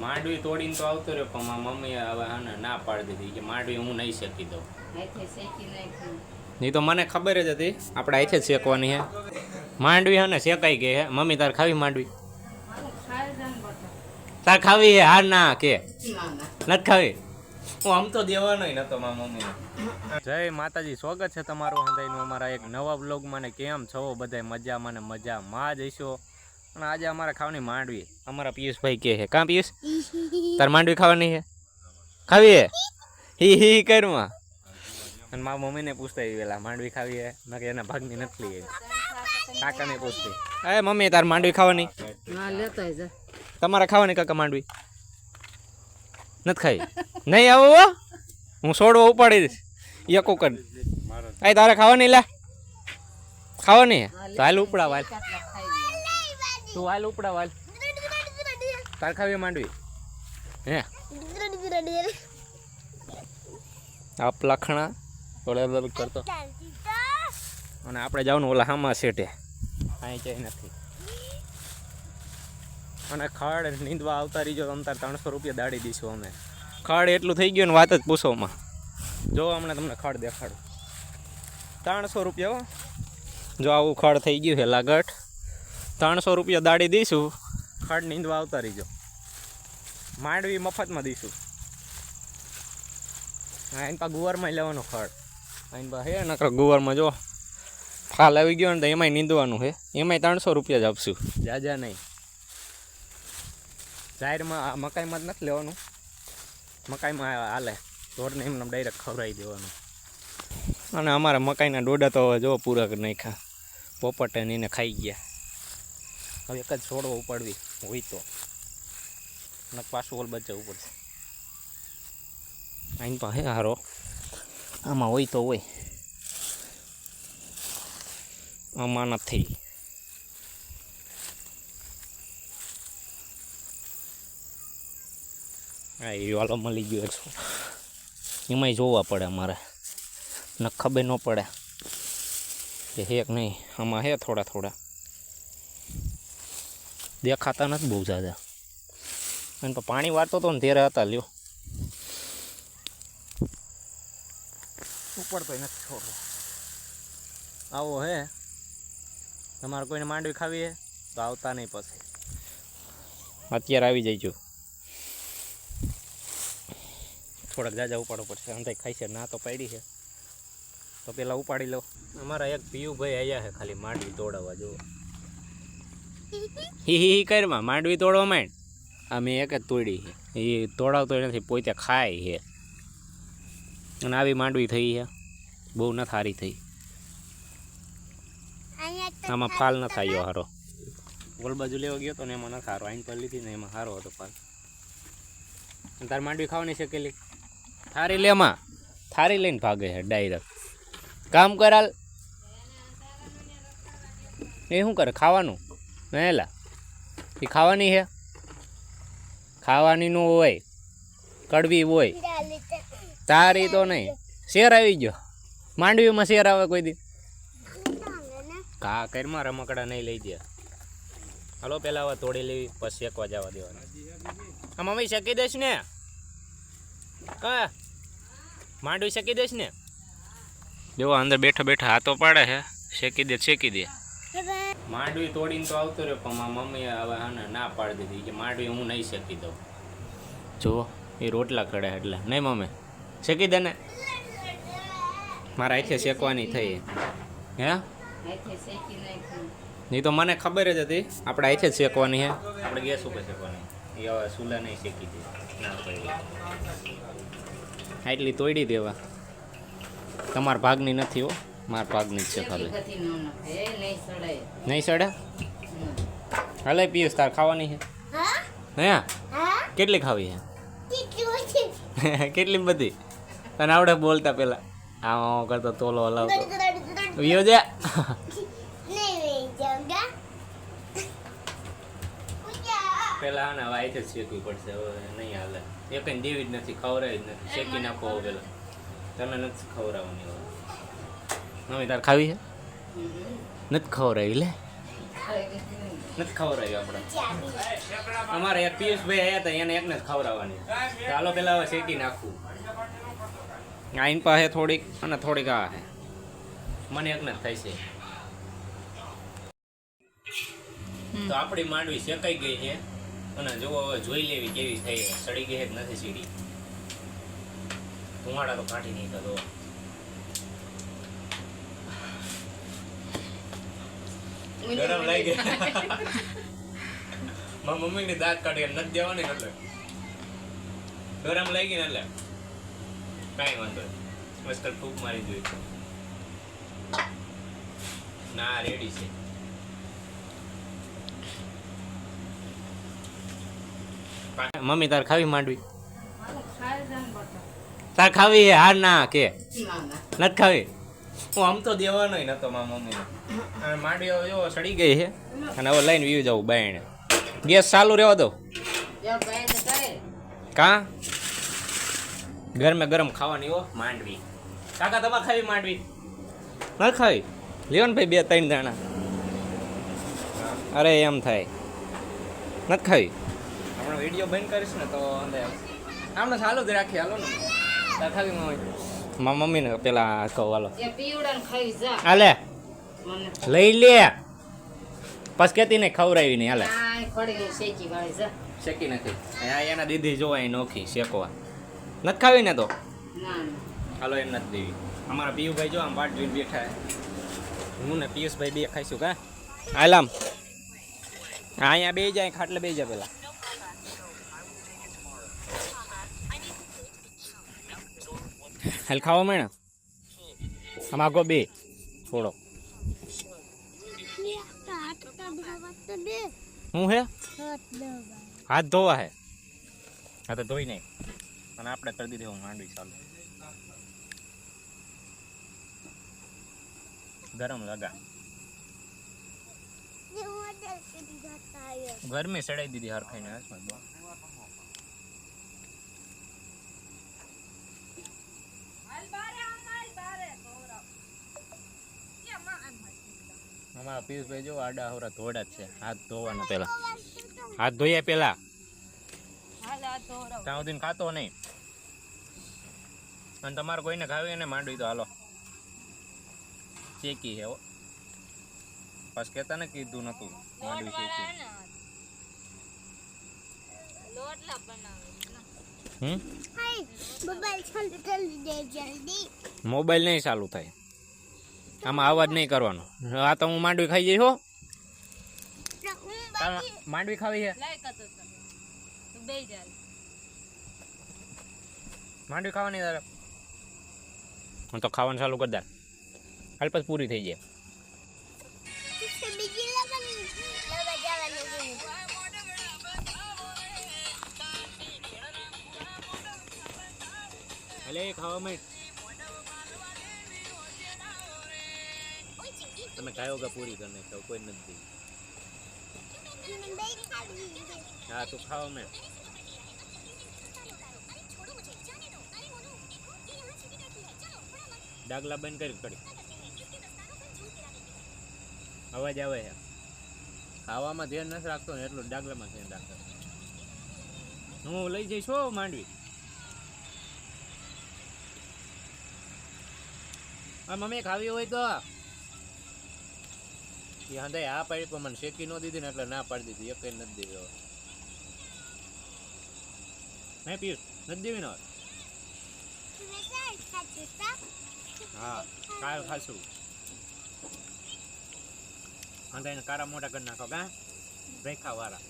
માંડવી તોડીને તો આવતો રહ્યો પણ મારા મમ્મીએ હવે આને ના પાડી દીધી. કે માંડવી હું નહીં શેકી દઉં. નહીં તો મને ખબર જ હતી. આપણે અહીંથી જ શેકવાની હે. માંડવી હે ને શેકાઈ ગઈ હે. મમ્મી તાર ખાવી માંડવી? તાર ખાવી હે? હા ના કે? નથી ખાવી? હું આમ તો દેવાનો નતો મારા મમ્મીને. જય માતાજી. સ્વાગત છે તમારું હંધાઈનું અમારા એક નવા બ્લોગમાં ને કેમ છો? બધા મજામાં ને મજામાં જઈશો અને આજે અમારે ખાવાની માંડવી. અમારા પિયુષભાઈ કે છે કાં પિયુષ? તાર માંડવી ખાવાની છે? ખાવી હે હી હી કરમાં. અને મારા મમ્મીને પૂછતા આવી પેલા માંડવી ખાવી હે મેં કે એના ભાગની નથી લઈ કાકાને પૂછતી અરે મમ્મી તાર માંડવી ખાવાની? તમારે ખાવાની કાકા માંડવી? નથી ખાઈ? નહીં આવો હો? સોડવો ઉપાડી દઈશ. યકો કર તારે ખાવાની લે. ખાવાની તો હાલ ઉપડા વાલ તું વાલ ઉપડા વાલ તાર માંડવી. હે? આપ લખણા ઓલે કરતો. અને આપણે જવાનું ઓલા હામા સેટે અહીં ક્યાંય નથી. અને ખડ નીંદવા આવતા રહીજો તમ તાર ત્રણસો રૂપિયા દાડી દઈશું અમે. ખડ એટલું થઈ ગયું ને વાત જ પૂછોમાં જો હમણાં તમને ખડ દેખાડું. ત્રણસો રૂપિયા જો આવું ખડ થઈ ગયું છે લાગટ ત્રણસો રૂપિયા દાડી દઈશું. ખડ નીંદવા આવતા રહીજો. માંડવી મફતમાં દઈશું. એની પા ગુવારમાં લેવાનો ખડ. એની પા હે નકર ગુવારમાં જો ફાલ આવી ગયો ને તો એમાંય નીંદવાનું હે. એમાંય ત્રણસો રૂપિયા જ આપશું. જાજા નહીં. જાહેરમાં મકાઈમાં જ નથી લેવાનું. મકાઈમાં હાલે ઢોરને એમને ડાયરેક્ટ ખવડાવી દેવાનું. અને અમારા મકાઈના ડોડા તો હવે જો પૂરા નાખ્યા. પોપટે એને ખાઈ ગયા. હવે એક જ છોડવો ઉપાડવી હોય તો. ને પાછું ઓલ બચાવવું પડશે. આઈન હે હારો. આમાં હોય તો હોય. આમાં નથી. હા એ વાલો મળી ગયો છો. એમાંય જોવા પડે અમારે. નખબે ન પડે. કે હેક નહીં? આમાં હે થોડા થોડા. દેખાતા નથી બહુ ઝાઝા અને પણ વાળતો હતો ને ત્યારે હતા લ્યો. ઉપડતો નથી છોડો આવો હે. તમારે કોઈને માંડવી ખાવી હે તો આવતા નહીં પછી. અત્યારે આવી જઈજો. થોડાક જાજા ઉપાડવું પડશે. અંતે ખાઈ છે ના તો પડી છે. તો પેલા ઉપાડી લો. અમારા એક પિયુભાઈ આવ્યા છે ખાલી માંડવી તોડાવવા જો હી હી કરમાં, માંડવી તોડવા માંડ. આ મેં એક જ તોડી છે. એ તોડાવતો નથી, પોતે ખાય છે. અને આવી માંડવી થઈ છે. બહુ ન સારી થઈ. આમાં ફાલ ન થાય હારો. ઓલ બાજુ લેવા ગયો તો ને એમાં ન સારો આઈન પર લીધી ને એમાં સારો હતો ફાલ. તાર માંડવી ખાવાની છે કેલી થારી લેમાં થારી લઈને ભાગે છે ડાયરેક્ટ. કામ કરાલ. એ શું કરે? ખાવાનું? હેલા એ ખાવાની છે? ખાવાની નું હોય, કડવી હોય. તારી તો નહીં. શેર આવી ગયો. માંડવીમાં શેર આવે કોઈ દી? કા કરમાં રમકડા નહીં લઈ દે હાલો, પેલા હવે તોડી લેવી પછી શેકવા જવા દેવાના. આ મમ્મી શેકી દઈશ ને? હા માંડવી શેકી દઈશ ને? જો અંદર બેઠા બેઠા હાથો પાડે છે. શેકી દે શેકી દે. માંડવી તોડીને તો આવતો રહ્યો પણ મારા મમ્મીએ હવે આને ના પાડી દીધી. કે માંડવી હું નહીં શેકી દઉં. જો એ રોટલા કડે એટલે. નહીં મમ્મી? શેકી દે ને. મારા અહીંથી શેકવાની થઈ. હે? નહીં તો મને ખબર જ હતી. આપણે અહીંથી જ શેકવાની હે. આપણે ગેસ ઉપર શેકવાની. એ હવે સુલા નહીં શેકી દે. ના પડી એટલી તોડી દેવા તમારા ભાગની નથી હો. મારા જ છે ખાલી. એ નહીં સડાય સડે. હાલે પિયુષ તાર ખાવાની છે? હે? કેટલી ખાવી છે? કેટલી બધી? તને આવડે બોલતા પેલા. આમ કરતો તોલો હલાવતો. વિયો જા. પેલા આના વાય જ શેકવી પડશે હવે નહીં હાલે. એક દેવી જ નથી ખવડાવી જ નથી. શેકી નાખો પેલા. તમે નથી ખવડાવવાની હવે. મમ્મી તાર ખાવી છે? નથી ખવડાવી લે. નથી ખવડાવ્યું આપણે. અમારે એક પિયુષભાઈ આવ્યા હતા, એને એકને જ ખવડાવવાની. ચાલો પેલા હવે શેકી નાખવું આઈન પાસે થોડીક અને થોડીક આ છે. મને એકને જ થાય છે. તો આપણી માંડવી શેકાઈ ગઈ છે અને જુઓ હવે જોઈ લેવી કેવી થઈ. સડી ગઈ નથી સીડી? ધુમાડા તો કાઢી નહીં થતો ગરમ લાગી. મારા મમ્મી ની દાંત કાઢી નથી દેવાની એટલે. ગરમ લાગી ને એટલે. કાંઈ વાંધો નહીં. મસ્ત ફૂંક મારી જોઈ. ના રેડી છે. મમ્મી તાર ખાવી માંડવી? ખાઈ તાર ખાવી હાર ના કે? ના ના. નથી ખાવી? હું આમ તો દેવાનો નતો મારા મમ્મીને. અને માંડવી હવે જો સડી ગઈ છે. અને હવે લઈને વીવી જવું બાયણે. ગેસ ચાલુ રહેવા દો. કા? ગરમે ગરમ ખાવાની હો માંડવી. કાકા તમારે ખાવી માંડવી? ન ખાવી. લ્યો ને ભાઈ બે ત્રણ દાણા. અરે એમ થાય. નથી ખાવી. હમણાં વીડિયો બંધ કરીશ ને તો અંદર આમને ચાલુ જ રાખી હાલો ને. ખાવી મમ્મી મારા મમ્મીને પેલા કહું હાલો. હાલે. લઈ લે. પછી કેતી ને ખવડાવી નહીં હાલે. શેકી નથી. આ એના દીદી જોવા અહીં નોખી શેકવા. નથી ખાવી ને તો? હાલો એમ નથી દેવી. અમારા પિયુભાઈ જો આમ વાટ જોઈને બેઠા હું ને પિયુષભાઈ બે ખાઈશું કા? હાલામ અહીંયા બે જાય ખાટલે બે જાય પેલા. હાલ ખાવા મળે આમાં આગો બે, થોડો. હું હે? હાથ ધોવા હે. હા, તો ધોઈ નહીં અને આપણે કરી દીધી હું માંડવી ચાલુ. ગરમ લગા. ગરમી સડાઈ દીધી હરખાઈને અમારા પિયુષભાઈ જો આડા હોરા ધોડા છે. હાથ ધોવાના પેલા હાથ ધોયા પેલા ત્યાં સુધી ખાતો નહીં. અને તમારે કોઈને ખાવી ને માંડવી તો હાલો. ચેકી હે હો. બસ કેતા ને કીધું નતું માંડવી ચેકી મોબાઈલ નહીં ચાલુ થાય. આમાં અવાજ નહીં કરવાનો. આ તો હું માંડવી ખાઈ જઈશ હો. માંડવી ખાવી છે? માંડવી ખાવાની તારે? હું તો ખાવાનું ચાલુ કરી દે હાલ પછી પૂરી થઈ જાય. એટલે ખાવા માંડ. તમે ખાયો કે પૂરી કરી નાખો કોઈ નથી હા, તું ખાવા મેં. ડાગલા બંધ કરી કડી અવાજ આવે છે. ખાવામાં ધ્યાન નથી રાખતો ને એટલું ડાગલામાં ધ્યાન રાખતો હું લઈ જઈશ હો માંડવી. આ મમ્મી ખાવી હોય તો. એ આ પાડી પણ મને શેકી ન દીધી ને એટલે ના પાડી દીધી. એક નથી હવે નહીં પીશ નથી દેવી ને? હા, કાલ ખાશું. હંધાઈને કારા મોટા કરી નાખો, કા? રેખા વાળા